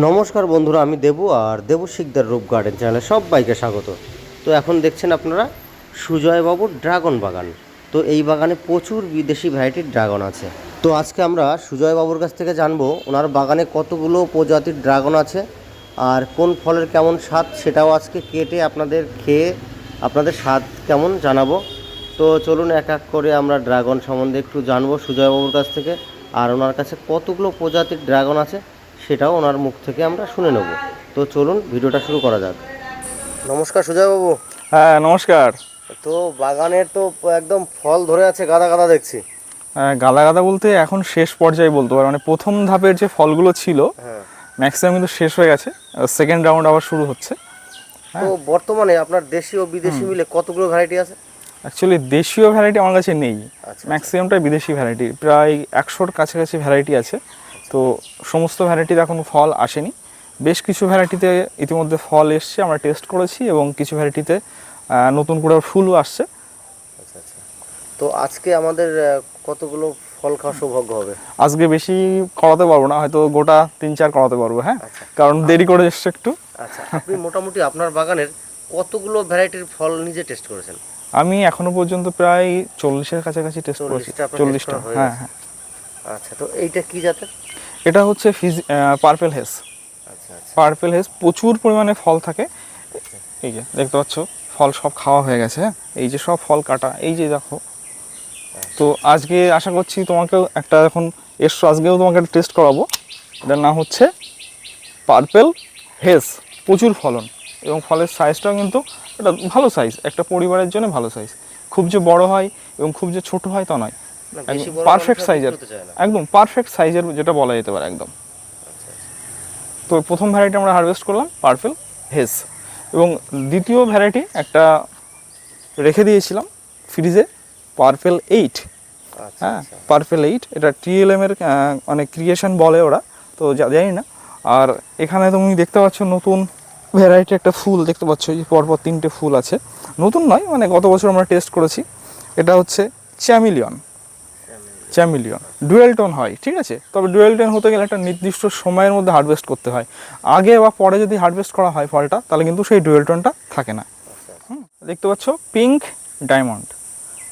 নমস্কার বন্ধুরা, আমি দেবু আর দেবু শিকদার রূপ গার্ডেন চ্যানেলে সব বাইকে স্বাগত। তো এখন দেখছেন আপনারা সুজয়বাবুর ড্রাগন বাগান। তো এই বাগানে প্রচুর বিদেশি ভ্যারাইটির ড্রাগন আছে। তো আজকে আমরা সুজয়বাবুর কাছ থেকে জানব, ওনার বাগানে কতগুলো প্রজাতির ড্রাগন আছে আর কোন ফলের কেমন স্বাদ সেটাও আজকে কেটে আপনাদের খেয়ে আপনাদের স্বাদ কেমন জানাব। তো চলুন এক এক করে আমরা ড্রাগন সম্বন্ধে একটু জানব সুজয়বাবুর কাছ থেকে, আর ওনার কাছে কতগুলো প্রজাতির ড্রাগন আছে সেটাও ওনার মুখ থেকে আমরা শুনে নেব। তো চলুন ভিডিওটা শুরু করা যাক। নমস্কার সুজয়বাবু। হ্যাঁ নমস্কার। তো বাগানের তো একদম ফল ধরে আছে গাদা গাদা দেখছি। হ্যাঁ, গাদা গাদা বলতে এখন শেষ পর্যায়ে বলতে পারো। মানে প্রথম ধাপের যে ফলগুলো ছিল হ্যাঁ। ম্যাক্সিমাম কিন্তু শেষ হয়ে গেছে। সেকেন্ড রাউন্ড আবার শুরু হচ্ছে। তো বর্তমানে আপনার দেশি ও বিদেশি মিলে কতগুলো ভ্যারাইটি আছে? অ্যাকচুয়ালি দেশীয় ভ্যারাইটি আমার কাছে নেই। আচ্ছা ম্যাক্সিমামটাই বিদেশি ভ্যারাইটি প্রায় একশোর কাছাকাছি ভ্যারাইটি আছে। তো সমস্ত ভ্যারাইটিতে এখনও ফল আসেনি। বেশ কিছু ভ্যারাইটিতে ইতিমধ্যে ফল এসছে আমরা টেস্ট করেছি এবং কিছু ভ্যারাইটিতে নতুন করে ফুলও আসছে। আচ্ছা আচ্ছা। তো আজকে আমাদের কতগুলো ফল খাওয়া সৌভাগ্য হবে? আজকে বেশি করাতে পারব না হয়তো গোটা তিন চার করাতে পারব হ্যাঁ? আচ্ছা। কারণ দেরি করে এসছে একটু। আচ্ছা আপনি মোটামুটি আপনার বাগানের কতগুলো ভ্যারাইটির ফল নিজে টেস্ট করেছেন? আমি এখনও পর্যন্ত প্রায় চল্লিশের কাছাকাছি টেস্ট করেছি 40টা চল্লিশটা হ্যাঁ হ্যাঁ। আচ্ছা তো এইটা কি জাতের? এটা হচ্ছে ফিজ পার্পেল হেস পার্পেল হেস প্রচুর পরিমাণে ফল থাকে। এই যে দেখতে পাচ্ছ ফল সব খাওয়া হয়ে গেছে হ্যাঁ? এই যে সব ফল কাটা এই যে দেখো। তো আজকে আশা করছি তোমাকেও একটা এখন এসছো আজকেও তোমাকে একটা টেস্ট করাবো। এটার নাম হচ্ছে পার্পেল হেস প্রচুর ফলন। এবং ফলের সাইজটাও কিন্তু এটা ভালো সাইজ একটা পরিবারের জন্য ভালো সাইজ খুব যে বড় হয় এবং খুব যে ছোট হয় তা নয়। পারফেক্ট সাইজের। একদম পারফেক্ট সাইজের যেটা বলা যেতে পারে একদম। তো প্রথম ভ্যারাইটি আমরা হারভেস্ট করলাম পার্পেল হেস এবং দ্বিতীয় ভ্যারাইটি একটা রেখে দিয়েছিলাম ফ্রিজে পার্পেল এইট আচ্ছা হ্যাঁ আচ্ছা। পার্পেল এইট এটা টিএলএম এর আহ, মানে ক্রিয়েশন বলে ওরা তো যা- জানি না। আর এখানে তুমি দেখতে পাচ্ছ নতুন ভ্যারাইটি একটা ফুল দেখতে পাচ্ছ এই পরপর তিনটে ফুল আছে। নতুন নয় মানে গত বছর আমরা টেস্ট করেছি। এটা হচ্ছে চ্যামিলিয়ন চ্যামিলিয়ন ডুয়েল টোন হয় ঠিক আছে? তবে ডুয়েল টোন হতে গেলে একটা নির্দিষ্ট সময়ের মধ্যে হারভেস্ট করতে হয়। আগে বা পরে যদি হারভেস্ট করা হয় ফলটা তাহলে কিন্তু সেই ডুয়েল টোনটা থাকে না। হুম, দেখতে পাচ্ছ? Pink diamond.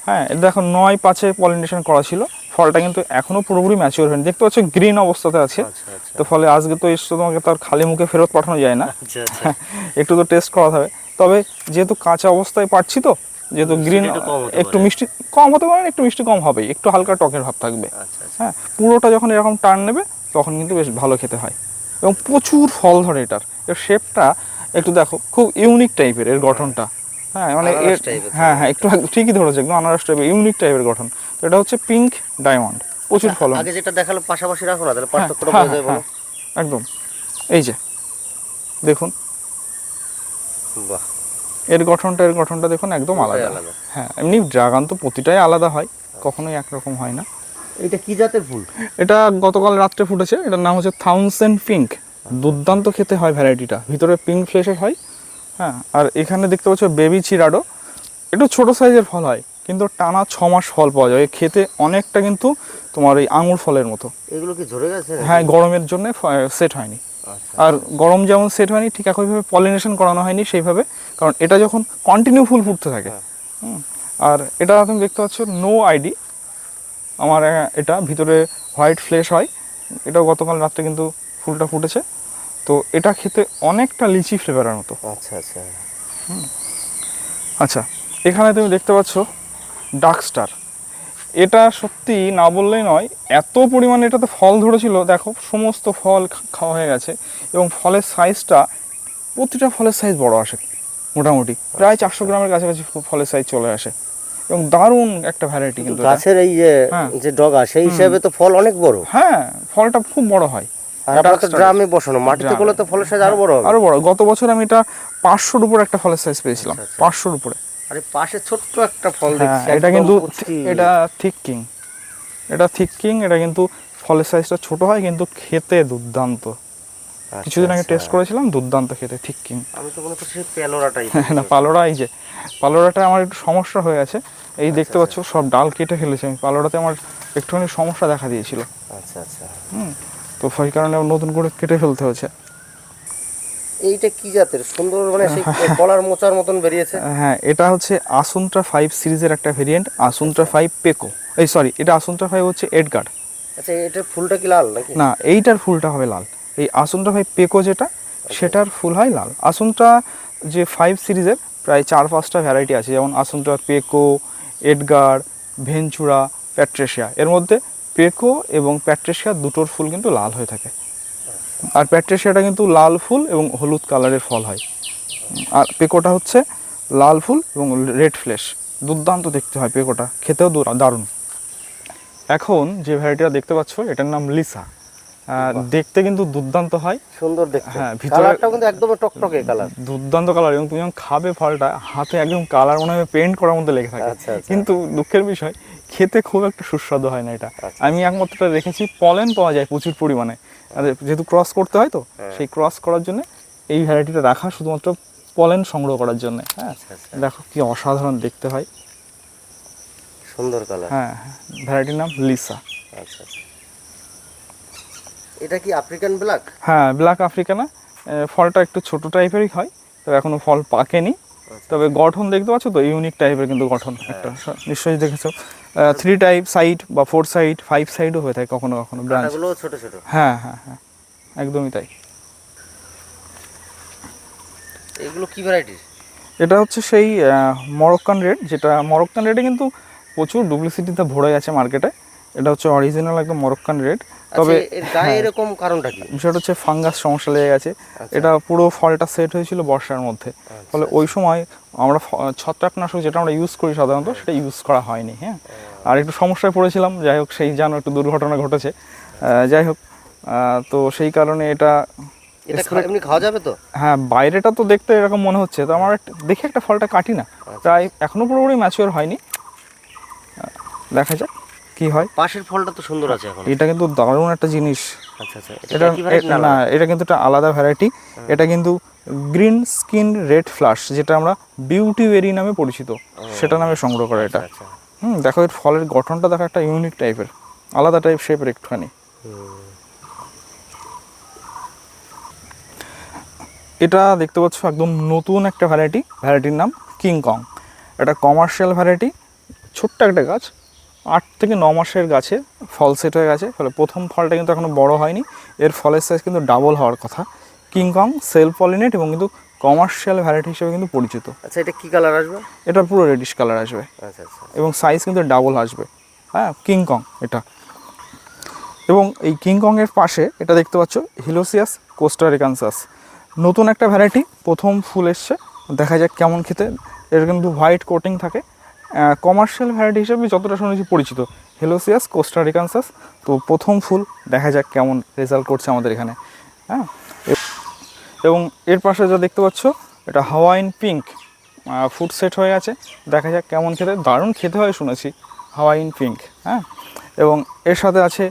হ্যাঁ এটা দেখো নয় পাঁচে পলিনেশন করা ছিল। ফলটা কিন্তু এখনও পুরোপুরি ম্যাচিওর হয়নি। দেখতে পাচ্ছ গ্রিন অবস্থাতে আছে। আচ্ছা আচ্ছা। তো ফলে আজকে তো এসছো তোমাকে তার খালি মুখে ফেরত পাঠানো যায় না। আচ্ছা একটু তো টেস্ট করাতে হবে। তবে যেহেতু কাঁচা অবস্থায় পাচ্ছি তো যেহেতু গ্রিন একটু। মিষ্টি কম হতে পারে একটু মিষ্টি কম হবেই একটু হালকা টকের ভাব থাকবে। আচ্ছা আচ্ছা। হ্যাঁ পুরোটা যখন এরকম টার্ন নেবে তখন কিন্তু বেশ ভালো খেতে হয়। এবং প্রচুর ফল ধরে এটার। এর শেপটা একটু দেখো খুব ইউনিক টাইপের এর গঠনটা। হ্যাঁ মানে এর হ্যাঁ হ্যাঁ একটু ঠিকই ধরেছে একদম আনারস টাইপের ইউনিক টাইপের গঠন। তো এটা হচ্ছে পিঙ্ক ডায়মন্ড প্রচুর ফলন। আগে যেটা দেখাল পাশাপাশি রাখো না তাহলে হ্যাঁ, পার্থক্যটা হ্যাঁ, বোঝা যায় হ্যাঁ, একদম। এই যে দেখুন। বাহ। এর গঠনটা এর গঠনটা দেখুন একদম আলাদা। আলাদা। হ্যাঁ এমনি ড্রাগন তো প্রতিটাই আলাদা হয় কখনোই একরকম হয় না। এটা কি জাতের ফুল? এটা গতকাল রাত্রে ফুটেছে এটার নাম হচ্ছে থাউজেন্ড পিঙ্ক দুর্দান্ত খেতে হয় ভ্যারাইটিটা ভিতরে পিঙ্ক ফ্লেশের হয় হ্যাঁ আর এখানে দেখতে পাচ্ছ বেবি চিরাডো। একটু ছোট সাইজের ফল হয় কিন্তু টানা ছ মাস ফল পাওয়া যায়। খেতে অনেকটা কিন্তু তোমার এই আঙুর ফলের মতো। এগুলো কি ঝরে গেছে? হ্যাঁ গরমের জন্য সেট হয়নি। আর গরম যেমন সেট হয়নি ঠিক একইভাবে পলিনেশন করানো হয়নি সেইভাবে কারণ এটা যখন কন্টিনিউ ফুল ফুটতে থাকে। হ্যাঁ। হুম, আর এটা তুমি দেখতে পাচ্ছ নো আইডি আমার এটা ভিতরে হোয়াইট ফ্লেশ হয়। এটাও গতকাল রাত্রে কিন্তু ফুলটা ফুটেছে। তো এটা খেতে অনেকটা লিচি ফ্লেভারের মতো। আচ্ছা আচ্ছা। আচ্ছা এখানে তুমি দেখতে পাচ্ছ ডার্ক স্টার এটা সত্যি না বললেই নয় এত পরিমাণে এটাতে ফল ধরেছিল দেখো সমস্ত ফল খাওয়া হয়ে গেছে এবং ফলের সাইজটা প্রতিটা ফলের সাইজ বড় আসে মোটামুটি। প্রায় চারশো গ্রামের কাছাকাছি ফলের সাইজ চলে আসে এবং দারুণ একটা ভ্যারাইটি কিন্তু গাছের এই যে হ্যাঁ। যে ডগা সেই হিসাবে তো ফল অনেক বড়। হ্যাঁ ফলটা খুব বড় হয়। আর আপনার তো Dark বসানো মাটিতে। করলে তো ফলের সাইজ আরও বড় হবে। আরও বড়। গত বছর আমি এটা পাঁচশোর উপরে একটা ফলের সাইজ পেয়েছিলাম আচ্ছা, আচ্ছা। পাঁচশোর উপরে। আরে পাশে ছোট্ট একটা ফল হ্যাঁ দেখছি এটা কিন্তু এটা থিক কিং। এটা থিক কিং এটা কিন্তু ফলের সাইজটা ছোট হয় কিন্তু খেতে দুর্দান্ত। আচ্ছা, কিছুদিন আগে আচ্ছা। টেস্ট করেছিলাম দুর্দান্ত খেতে থিক কিং। আমি তো মনে করছি পেলোরা না পালোরা এই যে পালোরাটা আমার একটু সমস্যা হয়ে গেছে এই দেখতে পাচ্ছ সব ডাল কেটে ফেলেছে। আমি পালোরাতে আমার একটুখানি সমস্যা দেখা দিয়েছিল। আচ্ছা আচ্ছা। হুম তো সেই কারণে নতুন করে কেটে ফেলতে হচ্ছে। এইটা কি জাতের? সুন্দর মানে সেই কলার মোচার মতন বেরিয়েছে। হ্যাঁ এটা হচ্ছে আসুন্ট্রা ফাইভ সিরিজের একটা ভেরিয়েন্ট আসুন্ট্রা ফাইভ পেকো এই সরি এটা আসুন্ট্রা ফাইভ হচ্ছে এডগার্ড আচ্ছা এটার ফুলটা কি লাল নাকি? না এইটার ফুলটা হবে লাল। এই আসুন্ট্রা ফাইভ পেকো যেটা সেটার ফুল হয় লাল। আসুন্ট্রা যে ফাইভ সিরিজের প্রায় চার পাঁচটা ভ্যারাইটি আছে যেমন আসুন্ট্রা পেকো এডগার ভেঞ্চুরা প্যাট্রেশিয়া এর মধ্যে পেকো এবং প্যাট্রেশিয়া দুটোর ফুল কিন্তু লাল হয়ে থাকে। আর প্যাট্রেশিয়াটা কিন্তু লাল ফুল এবং হলুদ কালারের ফল হয়। আর পেকোটা হচ্ছে লাল ফুল এবং রেড ফ্লেশ। দুর্দান্ত দেখতে হয় পেকোটা খেতেও দারুণ। এখন যে ভ্যারাইটিটা দেখতে পাচ্ছ এটার নাম লিসা। দেখতে কিন্তু দুর্দান্ত হয়। সুন্দর দেখতে। হ্যাঁ, ভিতরে- কিন্তু একদম টকটকে কালার। দুর্দান্ত কালার এবং তুমি যখন খাবে ফলটা হাতে একদম কালার মনে হয় পেন্ট করার মধ্যে লেগে থাকে। আচ্ছা, আচ্ছা। কিন্তু দুঃখের বিষয় খেতে খুব একটা সুস্বাদু হয় না এটা। আচ্ছা। আমি একমাত্র এটা রেখেছি পলেন পাওয়া যায় প্রচুর পরিমাণে। যেহেতু ক্রস করতে হয় তো হ্যাঁ। সেই ক্রস করার জন্য এই ভ্যারাইটিটা রাখা শুধুমাত্র পলেন সংগ্রহ করার জন্য। হ্যাঁ? আচ্ছা। দেখো কি অসাধারণ দেখতে হয়। সুন্দর কালার হ্যাঁ ভ্যারাইটির নাম লিসা। আচ্ছা আচ্ছা। এটা কি আফ্রিকান ব্ল্যাক হ্যাঁ ব্ল্যাক আফ্রিকানা ফলটা একটু ছোট টাইপেরই হয় তবে এখনও ফল পাকেনি। তবে গঠন দেখতে পাচ্ছ তো? ইউনিক টাইপের কিন্তু গঠন একটা। নিশ্চয়ই দেখেছ। থ্রি টাইপ সাইড বা ফোর সাইড ফাইভ সাইডও হয়ে থাকে কখনো কখনো ব্রাঞ্চ ছোট ছোট। হ্যাঁ হ্যাঁ হ্যাঁ। একদমই তাই। এগুলো কি ভ্যারাইটির এটা হচ্ছে সেই মরক্কান রেড যেটা মরক্কান রেডে কিন্তু প্রচুর ডুপ্লিসিটিতে ভরে আছে মার্কেটে এটা হচ্ছে অরিজিনাল একদম মরক্কান রেড তবে গায়ে এরকম কারণটা কি? বিষয়টা হচ্ছে ফাঙ্গাস সমস্যা লেগে গেছে। এটা পুরো ফলটা সেট হয়েছিল বর্ষার মধ্যে। ফলে ওই সময় আমরা ছত্রাকনাশক যেটা আমরা ইউজ করি সাধারণত সেটা ইউজ করা হয়নি হ্যাঁ। আর একটু সমস্যায় পড়েছিলাম যাই হোক সেই জানো একটু দুর্ঘটনা ঘটেছে। যাই হোক তো সেই কারণে এটা এমনি খাওয়া যাবে তো? হ্যাঁ বাইরেটা তো দেখতে এরকম মনে হচ্ছে তো আমার দেখে একটা ফলটা কাটি না। প্রায় এখনও পুরোপুরি ম্যাচিওর হয়নি। দেখা যাক। কি হয়? পাশের ফলটা তো সুন্দর আছে এখন। এটা কিন্তু দারুণ একটা জিনিস। আচ্ছা আচ্ছা এটা না এটা কিন্তু একটা আলাদা ভ্যারাইটি এটা কিন্তু গ্রিন স্কিন রেড ফ্লাশ যেটা আমরা বিউটি বেরি নামে পরিচিত। সেটা নামে সংগ্রহ করা এটা। আচ্ছা হুম দেখো এর ফলের গঠনটা দেখো একটা ইউনিক টাইপের আলাদা টাইপ শেপের একটুখানি। এটা দেখতে পাচ্ছ একদম নতুন একটা ভ্যারাইটি ভ্যারাইটির নাম কিংকং এটা কমার্শিয়াল ভ্যারাইটি ছোট্ট একটা গাছ। আট থেকে ন মাসের গাছে ফল সেট হয়ে গেছে। ফলে প্রথম ফলটা কিন্তু এখনও বড় হয়নি। এর ফলের সাইজ কিন্তু ডাবল হওয়ার কথা। কিংকং সেলফ পলিনেট এবং কিন্তু কমার্শিয়াল ভ্যারাইটি হিসেবে কিন্তু পরিচিত। আচ্ছা এটা কি কালার আসবে? এটা পুরো রেডিশ কালার আসবে। আচ্ছা আচ্ছা। এবং সাইজ কিন্তু ডাবল আসবে। হ্যাঁ কিংকং এটা। এবং এই কিংকংয়ের পাশে এটা দেখতে পাচ্ছ হিলোসিয়াস কোস্টারিকানসাস নতুন একটা ভ্যারাইটি প্রথম ফুল এসছে। দেখা যাক কেমন খেতে। এর কিন্তু হোয়াইট কোটিং থাকে। কমার্শিয়াল ভ্যারাইটি হিসেবে যতটা শুনেছি পরিচিত। হেলোসিয়াস কোস্টারিকানসাস তো প্রথম ফুল দেখা যাক কেমন রেজাল্ট করছে আমাদের এখানে। হ্যাঁ? এবং এর পাশে যা দেখতে পাচ্ছ, এটা হাওয়াইন পিঙ্ক ফুড সেট হয়ে আছে। দেখা যাক কেমন খেতে, দারুণ খেতে হয় শুনেছি হাওয়াইন পিঙ্ক হ্যাঁ? এবং এর সাথে আছে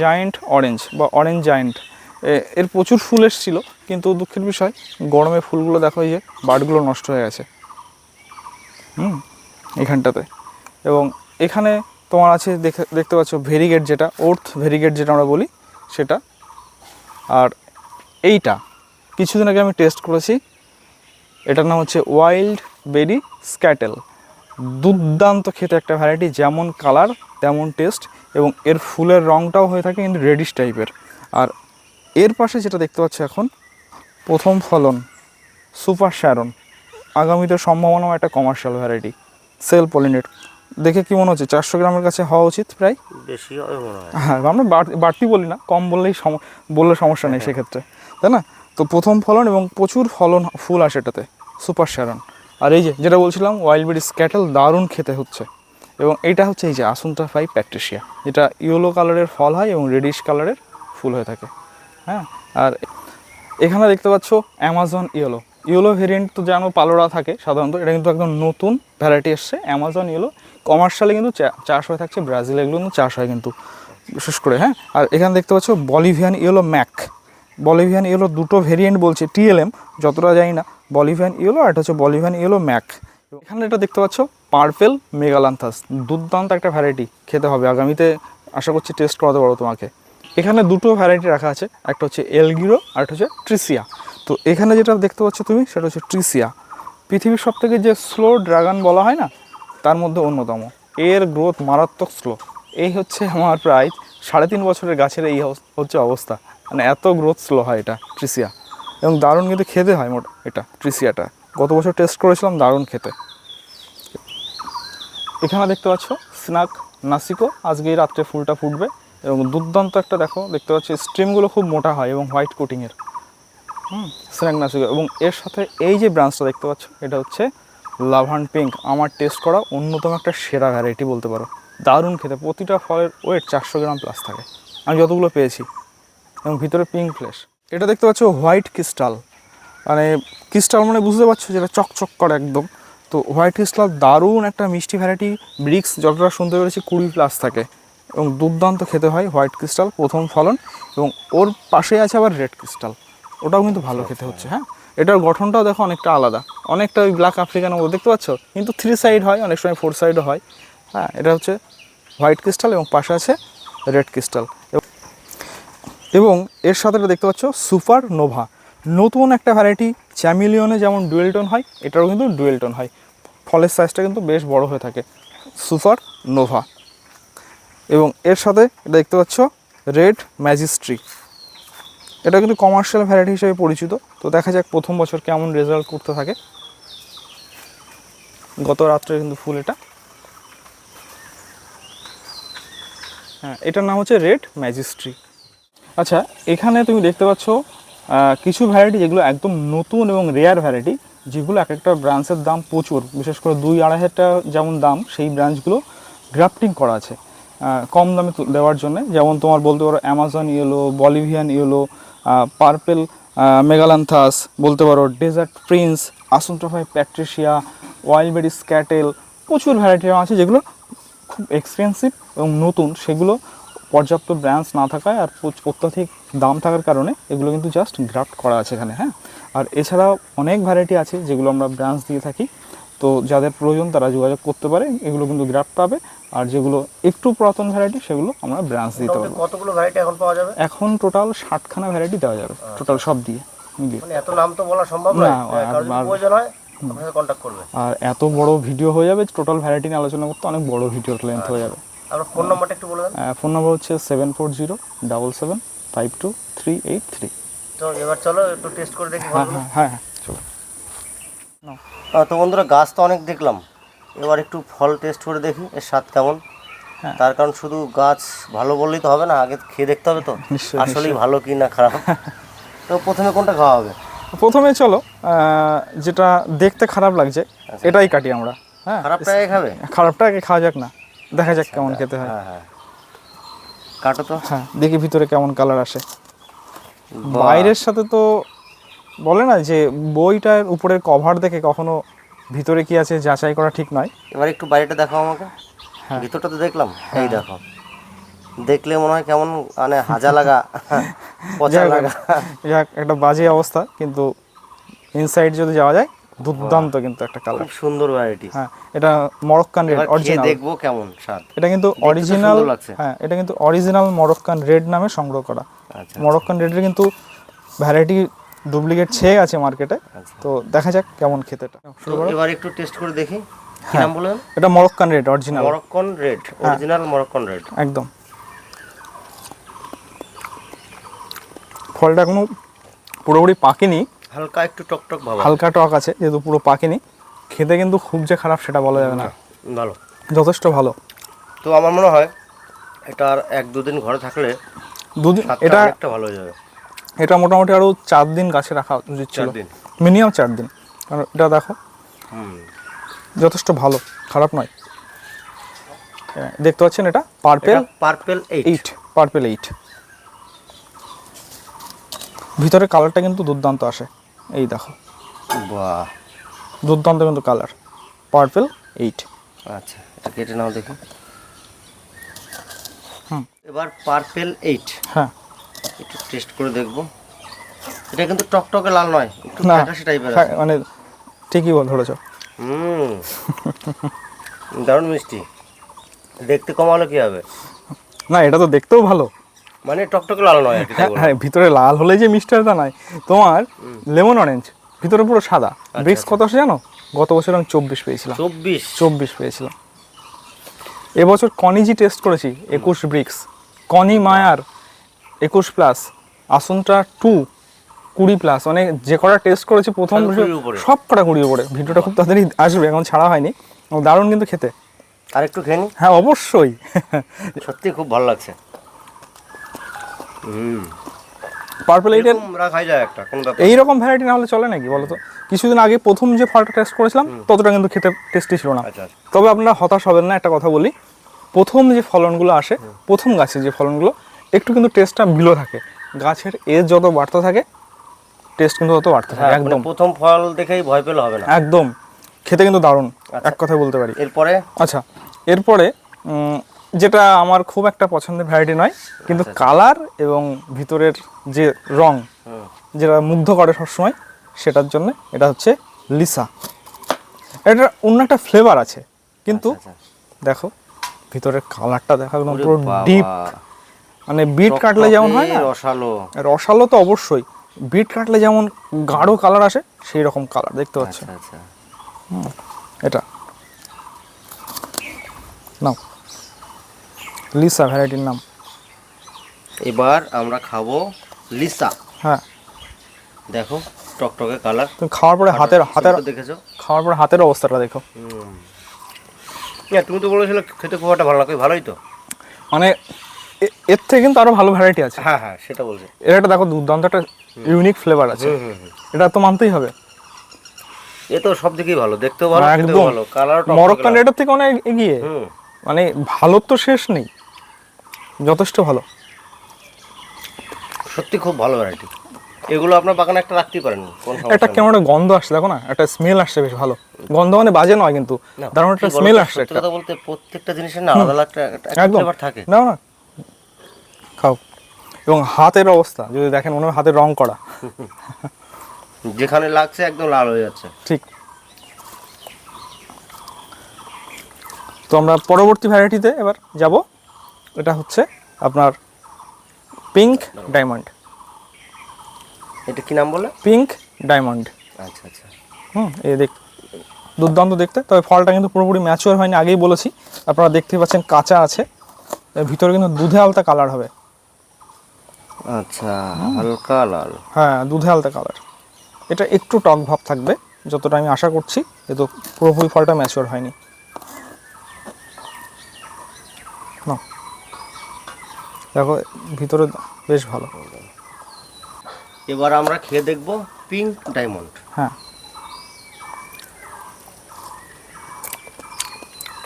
জায়েন্ট অরেঞ্জ বা অরেঞ্জ জায়েন্ট এর প্রচুর ফুল এসেছিল, কিন্তু দুঃখের বিষয়, গরমে ফুলগুলো দেখো এই যে বার্ডগুলো নষ্ট হয়ে গেছে। হুম? এখানটাতে। এবং এখানে তোমার আছে দেখে, দেখতে পাচ্ছ ভেরিগেট যেটা, ওর্থ ভেরিগেট যেটা আমরা বলি সেটা। আর এইটা, কিছুদিন আগে আমি টেস্ট করেছি, এটার নাম হচ্ছে ওয়াইল্ড বেরি স্ক্যাটেল। দুর্দান্ত খেতে একটা ভ্যারাইটি যেমন কালার তেমন টেস্ট এবং এর ফুলের রঙটাও হয়ে থাকে কিন্তু রেডিশ টাইপের আর এর পাশে যেটা দেখতে পাচ্ছ এখন, প্রথম ফলন সুপার শ্যারন আগামীতে সম্ভাবনাও একটা কমার্শিয়াল ভ্যারাইটি সেল পলিনেট। দেখে কি মনে হচ্ছে? চারশো গ্রামের কাছে হওয়া উচিত প্রায়? বেশি হ্যাঁ। আমরা বাড়- বাড়তি বলি না কম বললেই সম- বললে সমস্যা নেই সেক্ষেত্রে। তাই না? তো প্রথম ফলন এবং প্রচুর ফলন ফুল আসে এটাতে সুপার শ্যারন আর এই যে যেটা বলছিলাম ওয়াইল্ড বেরি স্ক্যাটেল দারুণ খেতে হচ্ছে। এবং এইটা হচ্ছে এই যে আসুনটা ফাই প্যাট্রিশিয়া যেটা ইয়েলো কালারের ফল হয় এবং রেডিশ কালারের ফুল হয়ে থাকে। হ্যাঁ? আর এখানে দেখতে পাচ্ছ অ্যামাজন ইয়েলো। ইয়েলো ভেরিয়েন্ট তো যেন পালোরা থাকে, সাধারণত এটা কিন্তু একদম নতুন ভ্যারাইটি এসছে। অ্যামাজন ইয়েলো কমার্শিয়ালি কিন্তু চাষ হয়ে থাকছে, ব্রাজিলে এগুলো কিন্তু চাষ হয় কিন্তু, বিশেষ করে হ্যাঁ? আর এখানে দেখতে পাচ্ছ Bolivian yellow mac. Bolivian yellow দুটো ভেরিয়েন্ট বলছে টিএলএম যতটা জানি না, বলিভিয়ান ইয়েলো আর এটা হচ্ছে বলিভিয়ান ইয়েলো ম্যাক। এখানে এটা দেখতে পাচ্ছ, পার্পেল মেগালান্থাস, দুর্দান্ত একটা ভ্যারাইটি খেতে হবে। আগামীতে আশা করছি টেস্ট করাতে পারব তোমাকে। এখানে দুটো ভ্যারাইটি রাখা আছে, একটা হচ্ছে এলগিরো আর একটা হচ্ছে ট্রিসিয়া। তো এখানে যেটা দেখতে পাচ্ছ তুমি, সেটা হচ্ছে ট্রিসিয়া। পৃথিবীর সব থেকে যে স্লো ড্রাগন বলা হয় না, তার মধ্যে অন্যতম। এর গ্রোথ মারাত্মক স্লো এই হচ্ছে আমার প্রায় সাড়ে তিন বছরের গাছের এই হচ্ছে অবস্থা। মানে এত গ্রোথ স্লো হয় এটা, ট্রিসিয়া। এবং দারুণ কিন্তু খেতে হয় মোট এটা, ট্রিসিয়াটা। গত বছর টেস্ট করেছিলাম দারুণ খেতে। এখানে দেখতে পাচ্ছ স্নাক নাসিকো। আজকে রাত্রে ফুলটা ফুটবে। এবং দুর্দান্ত একটা দেখো, দেখতে পাচ্ছি স্ট্রিমগুলো খুব মোটা হয় এবং হোয়াইট কোটিংয়ের হুম। স্ন্যাক নাসিকো এবং এর সাথে এই যে ব্রাঞ্চটা দেখতে পাচ্ছ, এটা হচ্ছে লাভান পিঙ্ক। আমার টেস্ট করা অন্যতম একটা সেরা ভ্যারাইটি বলতে পারো। দারুণ খেতে। প্রতিটা ফলের ওয়েট চারশো গ্রাম প্লাস থাকে। আমি যতগুলো পেয়েছি। এবং ভিতরে পিঙ্ক ফ্লেশ এটা দেখতে পাচ্ছ হোয়াইট ক্রিস্টাল মানে ক্রিস্টাল মানে বুঝতে পারছ যেটা চকচক করে একদম। তো হোয়াইট ক্রিস্টাল দারুণ একটা মিষ্টি ভ্যারাইটি ব্রিক্স যতটা শুনতে পেরেছি কুড়ি প্লাস থাকে। এবং দুর্দান্ত খেতে হয় হোয়াইট ক্রিস্টাল প্রথম ফলন। এবং ওর পাশে আছে আবার রেড ক্রিস্টাল ওটাও কিন্তু ভালো খেতে হচ্ছে হ্যাঁ? এটার গঠনটাও দেখো অনেকটা আলাদা। অনেকটা ওই ব্ল্যাক আফ্রিকান মতো দেখতে পাচ্ছ? কিন্তু থ্রি সাইড হয়, অনেক সময় ফোর সাইডও হয়। হ্যাঁ এটা হচ্ছে হোয়াইট ক্রিস্টাল এবং পাশে আছে রেড ক্রিস্টাল এবং এর সাথে দেখতে পাচ্ছ সুপার নোভা নতুন একটা ভ্যারাইটি চ্যামিলিয়নে যেমন ডুয়েলটন হয়, এটারও কিন্তু ডুয়েলটন হয়। ফলের সাইজটা কিন্তু বেশ বড় হয়ে থাকে। সুপার নোভা এবং এর সাথে দেখতে পাচ্ছ রেড ম্যাজিস্ট্রি এটা কিন্তু কমার্শিয়াল ভ্যারাইটি হিসেবে পরিচিত। তো দেখা যাক প্রথম বছর কেমন রেজাল্ট করতে থাকে। গত রাত্রে কিন্তু ফুল এটা। হ্যাঁ এটার নাম হচ্ছে রেড ম্যাজিস্ট্রি। আচ্ছা এখানে তুমি দেখতে পাচ্ছ কিছু ভ্যারাইটি যেগুলো একদম নতুন এবং রেয়ার ভ্যারাইটি যেগুলো এক একটা ব্রাঞ্চের দাম প্রচুর। বিশেষ করে দুই আড়াই হাজার যেমন দাম, সেই ব্রাঞ্চগুলো গ্রাফটিং করা আছে কম দামে দেওয়ার জন্য। যেমন তোমার বলতে পারো Amazon yellow Bolivian yellow purple megalanthus, বলতে পারো desert prince Asunta five Patricia wildberry স্ক্যাটেল প্রচুর ভ্যারাইটি আছে যেগুলো খুব এক্সপেন্সিভ এবং নতুন। সেগুলো পর্যাপ্ত ব্রাঞ্চ না থাকায় আর অত্যাধিক দাম থাকার কারণে এগুলো কিন্তু জাস্ট গ্রাফট করা আছে এখানে হ্যাঁ? আর এছাড়াও অনেক ভ্যারাইটি আছে যেগুলো আমরা ব্রাঞ্চ দিয়ে থাকি। তো যাদের প্রয়োজন তারা যোগাযোগ করতে পারে এগুলো কিন্তু গ্রাফট পাবে। আর যেগুলো একটু পুরাতন ভ্যারাইটি সেগুলো আমরা ব্রাঞ্চ দিতে পারব। কতগুলো ভ্যারাইটি এখন পাওয়া যাবে? এখন টোটাল ষাটখানা ভ্যারাইটি দেওয়া যাবে টোটাল সব দিয়ে মানে এত নাম তো বলা সম্ভব না, আর- প্রয়োজন হয় আর এত বড় ভিডিও হয়ে যাবে টোটাল ভ্যারাইটি নিয়ে আলোচনা করতে অনেক বড় ভিডিও লেন্থ হয়ে যাবে। আপনার ফোন নাম্বারটা একটু বলে ফোন নম্বর হচ্ছে seven four zero double seven five two three eight three তো এবার চলো একটু টেস্ট করে দেখি হ্যাঁ হ্যাঁ হ্যাঁ হ্যাঁ। তো বন্ধুরা গাছ তো অনেক দেখলাম। এবার একটু ফল টেস্ট করে দেখি এর স্বাদ কেমন। হ্যাঁ। তার কারণ শুধু গাছ ভালো বললেই তো হবে না আগে খেয়ে দেখতে হবে তো আসলেই ভালো কি না খারাপ। তো প্রথমে কোনটা খাওয়া হবে? প্রথমে চলো যেটা দেখতে খারাপ লাগছে এটাই কাটি আমরা হ্যাঁ। খারাপটা খাবে? খারাপটা আগে খাওয়া যাক না দেখা যাক কেমন খেতে হয়। হ্যাঁ হ্যাঁ। কাটো তো। হ্যাঁ দেখি ভিতরে কেমন কালার আসে। বাইরের সাথে তো বলে না যে বইটার উপরের কভার দেখে কখনো ভিতরে কি আছে যাচাই করা ঠিক নয়? এবার একটু বাইরেটা দেখাও আমাকে। হ্যাঁ। ভিতরটা তো দেখলাম। এই দেখো। দেখলে মনে হয় কেমন মানে হাজা লাগা পচা লাগা। যাক একটা বাজে অবস্থা কিন্তু ইনসাইড যদি যাওয়া যায় দুর্দান্ত কিন্তু একটা কালার খুব সুন্দর ভ্যারাইটি হ্যাঁ এটা মরক্কান রেড অরিজিনাল দেখব কেমন স্বাদ। এটা কিন্তু অরিজিনাল হ্যাঁ এটা কিন্তু অরিজিনাল মরক্কান রেড নামে সংগ্রহ করা। আচ্ছা মরক্কান রেডের কিন্তু ভ্যারাইটি ডুপ্লিকেট ছেয়ে আছে মার্কেটে। তো দেখা যাক কেমন খেতেটা এবার একটু টেস্ট করে দেখি হ্যাঁ। নাম বললেন? এটা Moroccan red original. Moroccan red original Moroccan red. একদম। ফলটা এখনও পুরোপুরি পাকেনি। হালকা একটু টকটক ভাব হালকা টক আছে যেহেতু পুরো পাকেনি। খেতে কিন্তু খুব যে খারাপ সেটা বলা যাবে না। ভালো। যথেষ্ট ভালো। তো আমার মনে হয় এটা আর এক দুদিন ঘরে থাকলে দুদিন এটা অনেকটা ভালো হয়ে যাবে। এটা মোটামুটি আরও চার দিন গাছে রাখা উচিত ছিল। মিনিমাম চার দিন। কারণ এটা দেখো। যথেষ্ট ভালো খারাপ নয়। হ্যাঁ, দেখতে পাচ্ছেন এটা? Purple purple eight eight purple eight ভিতরে কালারটা কিন্তু দুর্দান্ত আসে। এই দেখো। বাহ। দুর্দান্ত কিন্তু কালার পার্পেল এইট আচ্ছা এটা কেটে নাও দেখি। হুম। এবার পার্পেল এইট হ্যাঁ। একটু টেস্ট করে দেখব। এটা কিন্তু টকটকে লাল নয় একটু ফ্যাকাশে টাইপের মানে ঠিকই বল ধরেছ। হুম। দারুণ মিষ্টি। দেখতে কমালো কি হবে? না এটা তো দেখতেও ভালো। মানে টকটকে লাল নয় হ্যাঁ হ্যাঁ ভিতরে লাল হলে যে মিষ্টিটা নয়। তোমার লেমন অরেঞ্জ ভিতরে পুরো সাদা। ব্রিক্স কত আসে জানো? গত বছর আমি চব্বিশ পেয়েছিলাম। চব্বিশ? চব্বিশ পেয়েছিলাম। এবছর কনিজি টেস্ট করেছি একুশ ব্রিক্স কনি মায়ার একুশ প্লাস আসনটা টু কুড়ি প্লাস মানে যে কটা টেস্ট করেছি প্রথম সব। কটা কুড়ির উপরে। ভিডিওটা খুব তাড়াতাড়ি আসবে এখন ছাড়া হয়নি। দারুণ কিন্তু খেতে। আর একটু খেয়ে হ্যাঁ অবশ্যই। সত্যি খুব ভালো লাগছে। পার্পল এইটের রাখাই যায় একটা কোন ব্যাপার এইরকম ভ্যারাইটি না হলে চলে নাকি বলো তো কিছুদিন আগে প্রথম যে ফলটা টেস্ট করেছিলাম ততটা কিন্তু খেতে টেস্টি ছিল না। আচ্ছা আচ্ছা। তবে আপনারা হতাশ হবেন না একটা কথা বলি। প্রথম যে ফলনগুলো আসে প্রথম গাছের যে ফলনগুলো একটু কিন্তু টেস্টটা বিলো থাকে। গাছের এজ যত বাড়তে থাকে টেস্ট কিন্তু তত বাড়তে থাকে হ্যাঁ, মানে একদম প্রথম ফল দেখেই ভয় পেলে হবে না। একদম। খেতে কিন্তু দারুণ আচ্ছা। এক কথায় বলতে পারি। এরপরে? আচ্ছা এরপরে যেটা আমার খুব একটা পছন্দের ভ্যারাইটি নয় কিন্তু আচ্ছা, কালার এবং ভিতরের যে রং যেটা মুগ্ধ করে সবসময় সেটার জন্য এটা হচ্ছে লিসা। এটা অন্য একটা ফ্লেভার আছে কিন্তু আচ্ছা, দেখো ভিতরের কালারটা দেখা একদম পুরো ডিপ মানে বিট কাটলে যেমন হয় না? রসালো। রসালো তো অবশ্যই। বিট কাটলে যেমন গাঢ় কালার আসে সেই রকম কালার দেখতে পাচ্ছ আচ্ছা আচ্ছা। এটা। নাও। লিসা ভ্যারাইটির নাম। এবার আমরা খাব লিসা হ্যাঁ। দেখো টকটকে কালার তুমি খাওয়ার পরে হাতের হাতের দেখেছ? খাওয়ার পরে হাতের অবস্থাটা দেখো। তুমি তো বলেছিলে খেতে খুব একটা ভালো লাগে ভালোই তো। মানে এর থেকে কিন্তু আরও ভালো ভ্যারাইটি আছে। হ্যাঁ হ্যাঁ সেটা বলছে। এর একটা দেখো দুর্দান্ত একটা ইউনিক ফ্লেভার আছে। এটা তো মানতেই হবে। এ তো সব দিকেই ভালো দেখতেও ভালো একদম। ভালো কালার মরক্কান রেটার থেকে অনেক এগিয়ে। মানে ভালো তো শেষ নেই যথেষ্ট ভালো। সত্যি খুব ভালো ভ্যারাইটি এগুলো আপনার বাগানে একটা রাখতেই পারেন একটা কেমন একটা গন্ধ আসছে দেখো না একটা স্মেল আসছে বেশ ভালো। গন্ধ মানে বাজে নয় কিন্তু দারুণ একটা স্মেল আসছে একটা। কথা বলতে প্রত্যেকটা জিনিসের না আলাদা একটা ফ্লেভার থাকে। না না। খাও। এবং হাতের অবস্থা যদি দেখেন মনে হয় হাতের রং করা। যেখানে লাগছে একদম লাল হয়ে যাচ্ছে। ঠিক। তো আমরা পরবর্তী ভ্যারাইটিতে এবার যাব। এটা হচ্ছে আপনার পিঙ্ক ডায়মন্ড এটা কি নাম বলে পিঙ্ক ডায়মন্ড আচ্ছা আচ্ছা। হুম এই দেখ দুর্দান্ত দেখতে। তবে ফলটা কিন্তু পুরোপুরি ম্যাচিওর হয়নি আগেই বলেছি। আপনারা দেখতে পাচ্ছেন কাঁচা আছে। ভিতরে কিন্তু দুধে আলতা কালার হবে। আচ্ছা হালকা লাল। হ্যাঁ দুধে আলতা কালার এটা একটু টক ভাব থাকবে যতটা আমি আশা করছি কিন্তু পুরোপুরি ফলটা ম্যাচিওর হয়নি। নাও। দেখো ভিতরে বেশ ভালো। এবার আমরা খেয়ে দেখব পিঙ্ক ডায়মন্ড হ্যাঁ।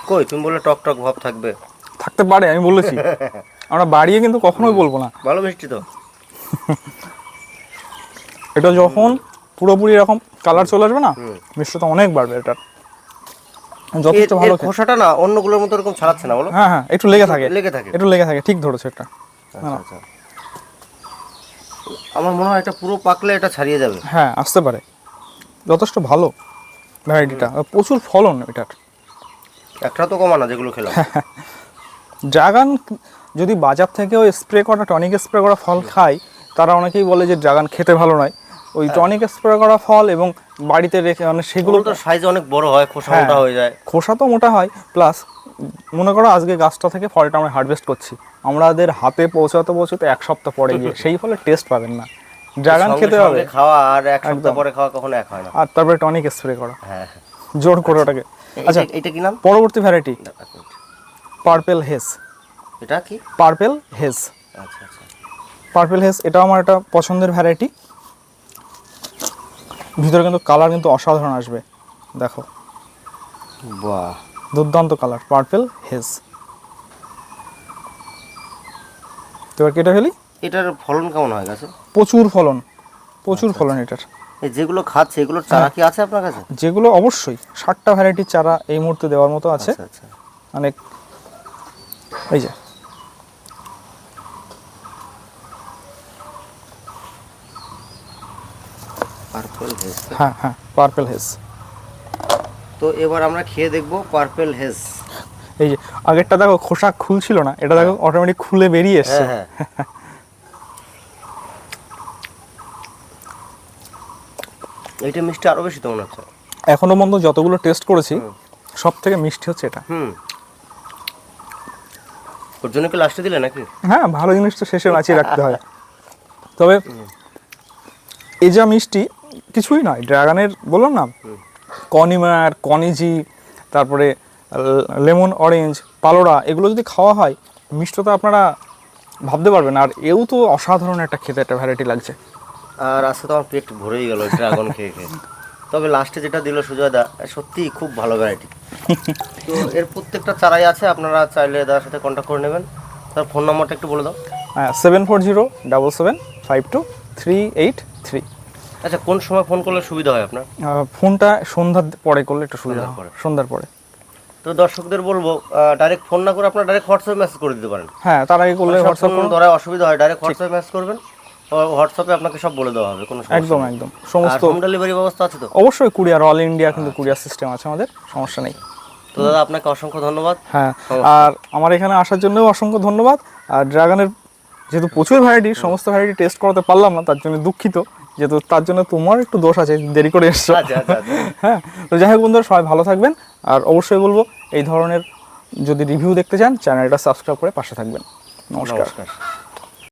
কই তুমি বললে টক টক ভাব থাকবে। থাকতে পারে আমি বলেছি। আমরা বাড়িয়ে কিন্তু কখনোই বলব না। ভালো মিষ্টি তো। এটা যখন পুরোপুরি এরকম কালার চলে আসবে না। মিষ্টতা অনেক বাড়বে এটার। যথেষ্ট ভালো খোসাটা না অন্যগুলোর মতো এরকম ছাড়াচ্ছে না বলো? হ্যাঁ হ্যাঁ একটু লেগে থাকে। লেগে থাকে। একটু লেগে থাকে ঠিক ধরেছো এটা। আচ্ছা আচ্ছা। আমার মনে হয় এটা পুরো পাকলে এটা ছাড়িয়ে যাবে। হ্যাঁ আসতে পারে। যথেষ্ট ভালো ভ্যারাইটিটা। প্রচুর ফলন এটার। একটা তো কমা না যেগুলো খেলাম। ড্রাগন যদি বাজার থেকে ওই স্প্রে করা টনিক স্প্রে করা ফল খায় তারা অনেকেই বলে যে ড্রাগন খেতে ভালো নয়। ওই হ্যাঁ। টনিক স্প্রে করা ফল এবং বাড়িতে রেখে মানে সেগুলো তো সাইজ অনেক বড় হয় খোসা হ্যাঁ। মোটা হয়ে। যায়। খোসা তো মোটা হয় প্লাস মনে করো আজকে গাছটা থেকে ফলটা আমরা হারভেস্ট করছি। আমাদের হাতে পৌঁছাতে পৌঁছাতে এক সপ্তাহ পরে গিয়ে সেই ফলে টেস্ট পাবেন না। ড্রাগন খেতে হবে। খাওয়া আর এক সপ্তাহ পরে খাওয়া কখনো এক হয় না। আর তারপরে টনিক স্প্রে করা। হ্যাঁ। হ্যাঁ। জোর করে ওটাকে। আচ্ছা এটা- কি নাম? পরবর্তী ভ্যারাইটি। পার্পেল হেস এটা কি? পার্পেল হেজ আচ্ছা আচ্ছা। পার্পেল হেজ এটাও আমার একটা পছন্দের ভ্যারাইটি ভিতরে কিন্তু কালার কিন্তু অসাধারণ আসবে। দেখো। বাহ। দুর্দান্ত কালার পার্পেল হেজ তো এবার কেটে ফেলি? এটার ফলন কেমন হয় গাছে? প্রচুর ফলন প্রচুর ফলন এটার। এই যেগুলো খাচ্ছে এগুলোর চারা কি আছে আপনার কাছে? যেগুলো অবশ্যই ষাটটা ভ্যারাইটির চারা এই মুহূর্তে দেওয়ার মতো আছে। আচ্ছা আচ্ছা। অনেক এই যে হেজ হ্যাঁ হ্যাঁ। পার্পেল হেজ তো এবার আমরা খেয়ে দেখব পার্পেল হেজ এই যে আগেরটা দেখো খোসা খুলছিল না এটা দেখো হ্যাঁ। অটোমেটিক খুলে বেরিয়ে এসছে। হ্যাঁ, হ্যাঁ। এটা মিষ্টি আরও বেশি তো মনে হচ্ছে। এখনও পর্যন্ত যতগুলো টেস্ট করেছি সব থেকে মিষ্টি হচ্ছে এটা। হুম। ওর জন্য কি লাস্টে দিলে নাকি? হ্যাঁ ভালো জিনিস তো শেষে বাঁচিয়ে রাখতে হয়। তবে এই যা মিষ্টি কিছুই নয় ড্রাগনের বললাম না? কনিমার কনিজি তারপরে লেমন অরেঞ্জ পালোড়া এগুলো যদি খাওয়া হয় মিষ্টতা আপনারা ভাবতে পারবেন। আর এও তো অসাধারণ একটা খেতে একটা ভ্যারাইটি লাগছে। আর আজকে তো আমার পেট ভরেই গেল ড্রাগন খেয়ে খেয়ে। তবে লাস্টে যেটা দিল সুজয় দা সত্যি খুব ভালো ভ্যারাইটি তো এর প্রত্যেকটা চারাই আছে আপনারা চাইলে দাদার সাথে কন্ট্যাক্ট করে নেবেন। তার ফোন নম্বরটা একটু বলে দাও। হ্যাঁ seven four zero double seven five two three eight three আচ্ছা কোন সময় ফোন করলে সুবিধা হয় আপনার? ফোনটা সন্ধ্যার পরে করলে একটু সুবিধা হয়। সন্ধ্যার পরে। তো দর্শকদের বলব ডাইরেক্ট ফোন না করে আপনারা ডাইরেক্ট হোয়াটসঅ্যাপে মেসেজ করে দিতে পারেন। হ্যাঁ তার আগে করলে হোয়াটসঅ্যাপ ধরায় অসুবিধা হয় ডাইরেক্ট হোয়াটসঅ্যাপে মেসেজ করবেন হোয়াটসঅ্যাপে আপনাকে সব বলে দেওয়া হবে কোনো সমস্যা একদম একদম। সমস্ত হোম ডেলিভারি ব্যবস্থা আছে তো? অবশ্যই কুরিয়ার অল ইন্ডিয়া কিন্তু কুরিয়ার সিস্টেম আছে আমাদের সমস্যা নেই। তো দাদা আপনাকে অসংখ্য ধন্যবাদ। হ্যাঁ আর আমার এখানে আসার জন্যও অসংখ্য ধন্যবাদ। আর ড্রাগনের যেহেতু প্রচুর ভ্যারাইটি সমস্ত ভ্যারাইটি টেস্ট করাতে পারলাম না তার জন্য দুঃখিত। যেহেতু তার জন্য তোমার একটু দোষ আছে দেরি করে এসছো। আচ্ছা আচ্ছা আচ্ছা। হ্যাঁ তো যাই হোক বন্ধুরা সবাই ভালো থাকবেন। আর অবশ্যই বলব এই ধরনের যদি রিভিউ দেখতে চান চ্যানেলটা সাবস্ক্রাইব করে পাশে থাকবেন। নমস্কার। নমস্কার।